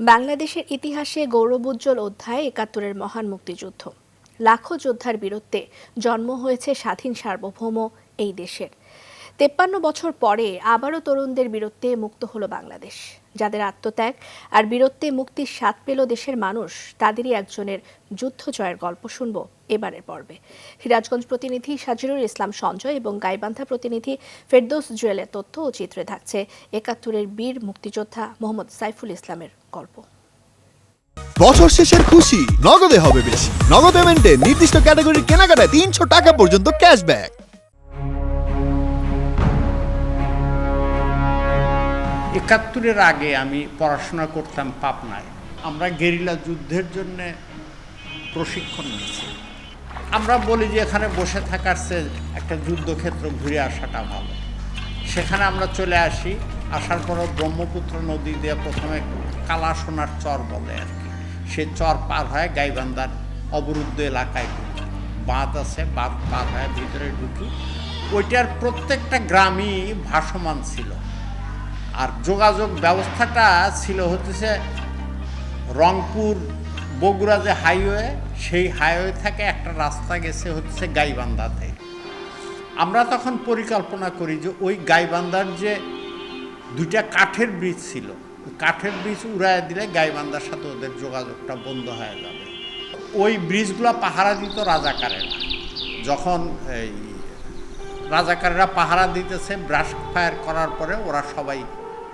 বাংলাদেশের ইতিহাসে গৌরবোজ্জ্বল অধ্যায় একাত্তরের মহান মুক্তিযুদ্ধ। লাখো যোদ্ধার বীরত্বে জন্ম হয়েছে স্বাধীন সার্বভৌম এই দেশের। তেপ্পান্ন বছর পরে আবারও তরুণদের বীরত্বে মুক্ত হলো বাংলাদেশ। যাদের আত্মত্যাগ আর বীরত্বে মুক্তির স্বাদ পেল দেশের মানুষ, তাদেরই একজনের যুদ্ধ জয়ের গল্প শুনব এবারের পর্বে। সিরাজগঞ্জ প্রতিনিধি সাজিরুল ইসলাম সঞ্জয় এবং গাইবান্ধা প্রতিনিধি ফেরদৌস জুয়েলের তথ্য ও চিত্রে থাকছে একাত্তরের বীর মুক্তিযোদ্ধা মোহাম্মদ সাইফুল ইসলামের গল্প। বছর শেষের খুশি, নগদে হবে বেশি। নগদ পেমেন্টে নির্দিষ্ট ক্যাটাগরির কেনাকাটায় তিনশো টাকা পর্যন্ত ক্যাশব্যাক একাত্তরের আগে আমি পড়াশোনা করতাম পাবনায়। আমরা গেরিলা যুদ্ধের জন্য প্রশিক্ষণ নিয়েছি। আমরা বলি যে এখানে বসে থাকার চেয়ে একটা যুদ্ধক্ষেত্র ঘুরে আসাটা ভালো। সেখানে আমরা চলে আসি, আসার পরও ব্রহ্মপুত্র নদী দিয়ে প্রথমে কালাসোনার চর বলে আর কি। সে চর পার হয় গাইবান্ধার অবরুদ্ধ এলাকায় বাঁধ আছে, বাঁধ পার হয় ভিতরে ঢুকি। ওইটার প্রত্যেকটা গ্রামই ভাসমান ছিল। আর যোগাযোগ ব্যবস্থাটা ছিল হচ্ছে রংপুর বগুড়া যে হাইওয়ে, সেই হাইওয়ে থেকে একটা রাস্তা গেছে হচ্ছে গাইবান্ধাতে। আমরা তখন পরিকল্পনা করি যে ওই গাইবান্ধার যে দুইটা কাঠের ব্রিজ ছিল কাঠের ব্রিজ উড়ায় দিলে গাইবান্ধার সাথে ওদের যোগাযোগটা বন্ধ হয়ে যাবে। ওই ব্রিজগুলো পাহারা দিত রাজাকারেরা। যখন এই রাজাকারেরা পাহারা দিতেছে ব্রাশ ফায়ার করার পরে ওরা সবাই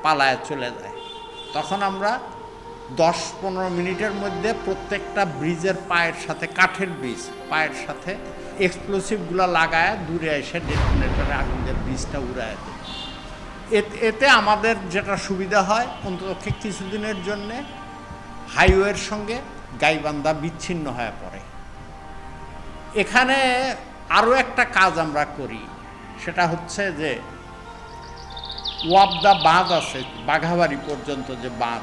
পালায় চলে যায়। তখন আমরা দশ পনেরো মিনিটের মধ্যে প্রত্যেকটা ব্রিজের পায়ের সাথে, কাঠের ব্রিজ পায়ের সাথে এক্সপ্লোসিভগুলো লাগায় দূরে এসে ডেটোনেটরে আগুন দিয়ে ব্রিজটা উড়ায় দেয়। এতে- আমাদের যেটা সুবিধা হয়, অন্তত কিছুদিনের জন্যে হাইওয়ের সঙ্গে গাইবান্ধা বিচ্ছিন্ন হয়ে পড়ে। এখানে আরও একটা কাজ আমরা করি, সেটা হচ্ছে যে ওয়াবদা বাঁধ আছে, বাঘাবাড়ি পর্যন্ত যে বাঁধ,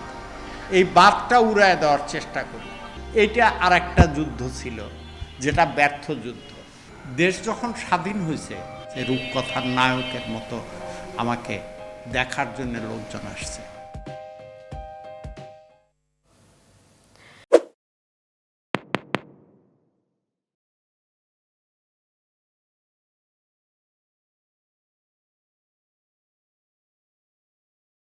এই বাঁধটা উড়ায় দেওয়ার চেষ্টা করি। এটা আর একটা যুদ্ধ ছিল, যেটা ব্যর্থ যুদ্ধ। দেশ যখন স্বাধীন হয়েছে রূপকথার নায়কের মতো আমাকে দেখার জন্য লোকজন আসছে।